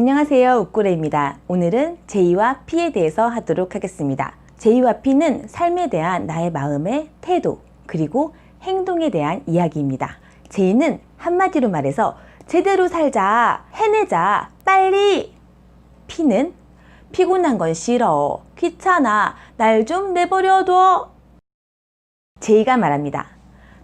안녕하세요. 욱구레입니다. 오늘은 제이와 피에 대해서 하도록 하겠습니다. 제이와 피는 삶에 대한 나의 마음의 태도, 그리고 행동에 대한 이야기입니다. 제이는 한마디로 말해서 제대로 살자, 해내자, 빨리! 피는 피곤한 건 싫어, 귀찮아, 날 좀 내버려둬. 제이가 말합니다.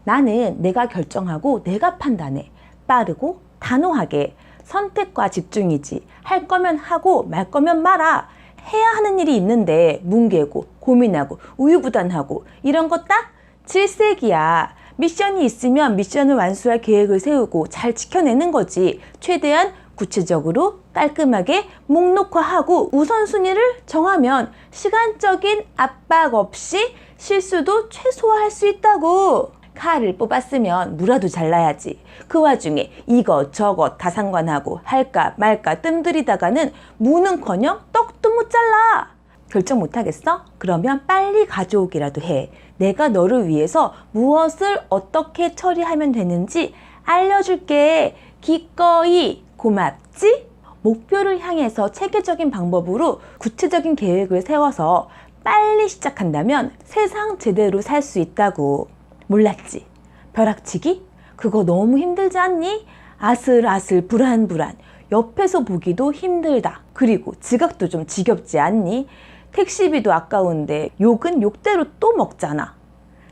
나는 내가 결정하고 내가 판단해. 빠르고 단호하게 선택과 집중이지. 할 거면 하고 말 거면 말아. 해야 하는 일이 있는데 뭉개고 고민하고 우유부단하고 이런 거 딱 질색이야. 미션이 있으면 미션을 완수할 계획을 세우고 잘 지켜내는 거지. 최대한 구체적으로 깔끔하게 목록화하고 우선순위를 정하면 시간적인 압박 없이 실수도 최소화할 수 있다고. 칼을 뽑았으면 무라도 잘라야지. 그 와중에 이것 저것 다 상관하고 할까 말까 뜸들이다가는 무는커녕 떡도 못 잘라. 결정 못하겠어? 그러면 빨리 가져오기라도 해. 내가 너를 위해서 무엇을 어떻게 처리하면 되는지 알려줄게. 기꺼이 고맙지? 목표를 향해서 체계적인 방법으로 구체적인 계획을 세워서 빨리 시작한다면 세상 제대로 살 수 있다고. 몰랐지? 벼락치기? 그거 너무 힘들지 않니? 아슬아슬 불안불안. 옆에서 보기도 힘들다. 그리고 지각도 좀 지겹지 않니? 택시비도 아까운데 욕은 욕대로 또 먹잖아.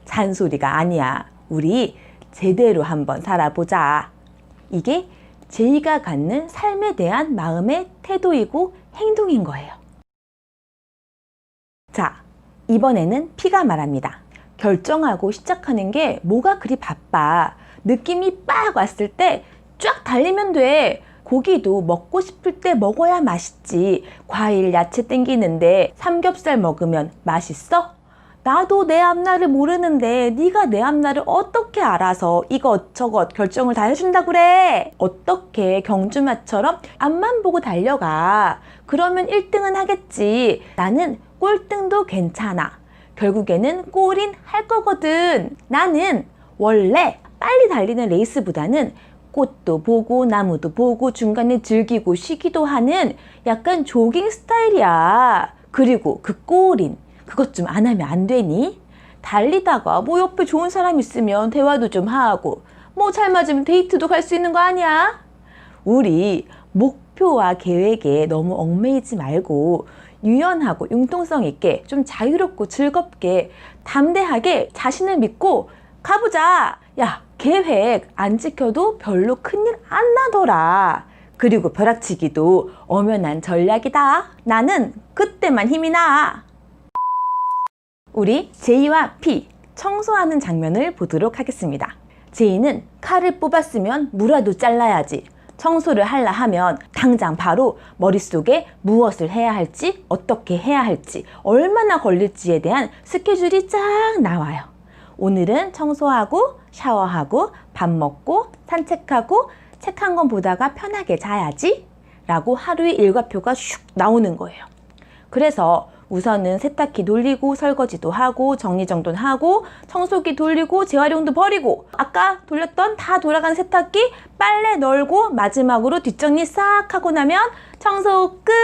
잔소리가 아니야. 우리 제대로 한번 살아보자. 이게 제이가 갖는 삶에 대한 마음의 태도이고 행동인 거예요. 자, 이번에는 피가 말합니다. 결정하고 시작하는 게 뭐가 그리 바빠. 느낌이 빡 왔을 때 쫙 달리면 돼. 고기도 먹고 싶을 때 먹어야 맛있지. 과일, 야채 땡기는데 삼겹살 먹으면 맛있어? 나도 내 앞날을 모르는데 네가 내 앞날을 어떻게 알아서 이것저것 결정을 다 해준다 그래? 어떻게 경주마처럼 앞만 보고 달려가? 그러면 1등은 하겠지. 나는 꼴등도 괜찮아. 결국에는 꼴인 할 거거든. 나는 원래 빨리 달리는 레이스보다는 꽃도 보고 나무도 보고 중간에 즐기고 쉬기도 하는 약간 조깅 스타일이야. 그리고 그 꼴인 그것 좀 안 하면 안 되니? 달리다가 뭐 옆에 좋은 사람 있으면 대화도 좀 하고 뭐 잘 맞으면 데이트도 갈 수 있는 거 아니야? 우리 목표와 계획에 너무 얽매이지 말고 유연하고 융통성 있게 좀 자유롭고 즐겁게 담대하게 자신을 믿고 가보자. 야, 계획 안 지켜도 별로 큰일 안 나더라. 그리고 벼락치기도 엄연한 전략이다. 나는 그때만 힘이 나. 우리 제이와 피 청소하는 장면을 보도록 하겠습니다. 제이는 칼을 뽑았으면 무라도 잘라야지. 청소를 하려 하면 당장 바로 머릿속에 무엇을 해야 할지, 어떻게 해야 할지, 얼마나 걸릴지에 대한 스케줄이 쫙 나와요. 오늘은 청소하고, 샤워하고, 밥 먹고, 산책하고, 책 한 권 보다가 편하게 자야지. 라고 하루의 일과표가 슉 나오는 거예요. 그래서 우선은 세탁기 돌리고 설거지도 하고 정리정돈하고 청소기 돌리고 재활용도 버리고 아까 돌렸던 다 돌아간 세탁기 빨래 널고 마지막으로 뒷정리 싹 하고 나면 청소 끝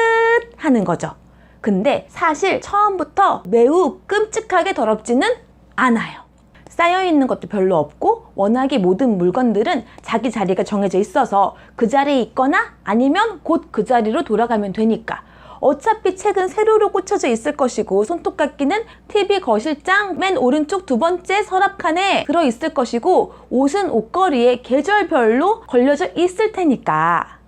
하는 거죠. 근데 사실 처음부터 매우 끔찍하게 더럽지는 않아요. 쌓여있는 것도 별로 없고 워낙에 모든 물건들은 자기 자리가 정해져 있어서 그 자리에 있거나 아니면 곧 그 자리로 돌아가면 되니까 어차피 책은 세로로 꽂혀져 있을 것이고 손톱깎이는 TV 거실장 맨 오른쪽 두 번째 서랍칸에 들어 있을 것이고 옷은 옷걸이에 계절별로 걸려져 있을 테니까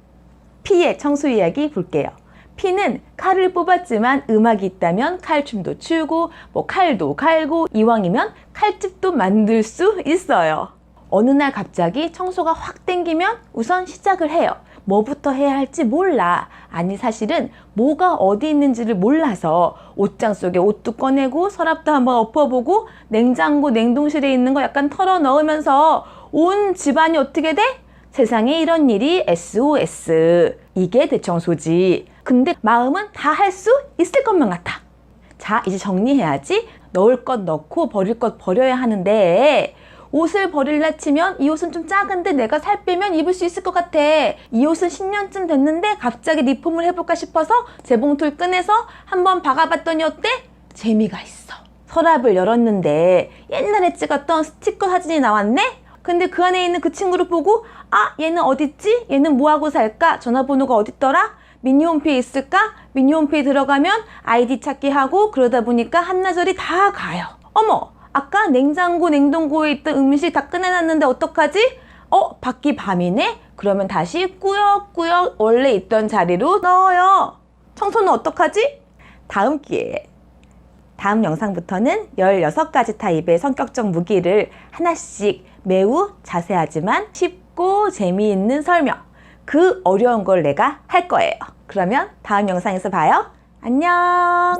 피의 청소 이야기 볼게요. 피는 칼을 뽑았지만 음악이 있다면 칼춤도 추고 뭐 칼도 갈고 이왕이면 칼집도 만들 수 있어요. 어느 날 갑자기 청소가 확 땡기면 우선 시작을 해요. 뭐부터 해야 할지 몰라. 아니 사실은 뭐가 어디 있는지를 몰라서 옷장 속에 옷도 꺼내고 서랍도 한번 엎어보고 냉장고 냉동실에 있는 거 약간 털어 넣으면서 온 집안이 어떻게 돼? 세상에 이런 일이 SOS. 이게 대청소지. 근데 마음은 다 할 수 있을 것만 같아. 자, 이제 정리해야지. 넣을 것 넣고 버릴 것 버려야 하는데 옷을 버릴라 치면 이 옷은 좀 작은데 내가 살 빼면 입을 수 있을 것 같아. 이 옷은 10년쯤 됐는데 갑자기 리폼을 해볼까 싶어서 재봉틀 꺼내서 한번 박아봤더니 어때? 재미가 있어. 서랍을 열었는데 옛날에 찍었던 스티커 사진이 나왔네? 근데 그 안에 있는 그 친구를 보고 아 얘는 어딨지? 얘는 뭐하고 살까? 전화번호가 어딨더라? 미니홈피에 있을까? 미니홈피에 들어가면 아이디 찾기 하고 그러다 보니까 한나절이 다 가요. 어머 아까 냉장고 냉동고에 있던 음식 다 꺼내놨는데 어떡하지? 어 밖이 밤이네? 그러면 다시 꾸역꾸역 원래 있던 자리로 넣어요. 청소는 어떡하지? 다음 기회에 다음 영상부터는 16가지 타입의 성격적 무기를 하나씩 매우 자세하지만 쉽고 재미있는 설명. 그 어려운 걸 내가 할 거예요. 그러면 다음 영상에서 봐요. 안녕!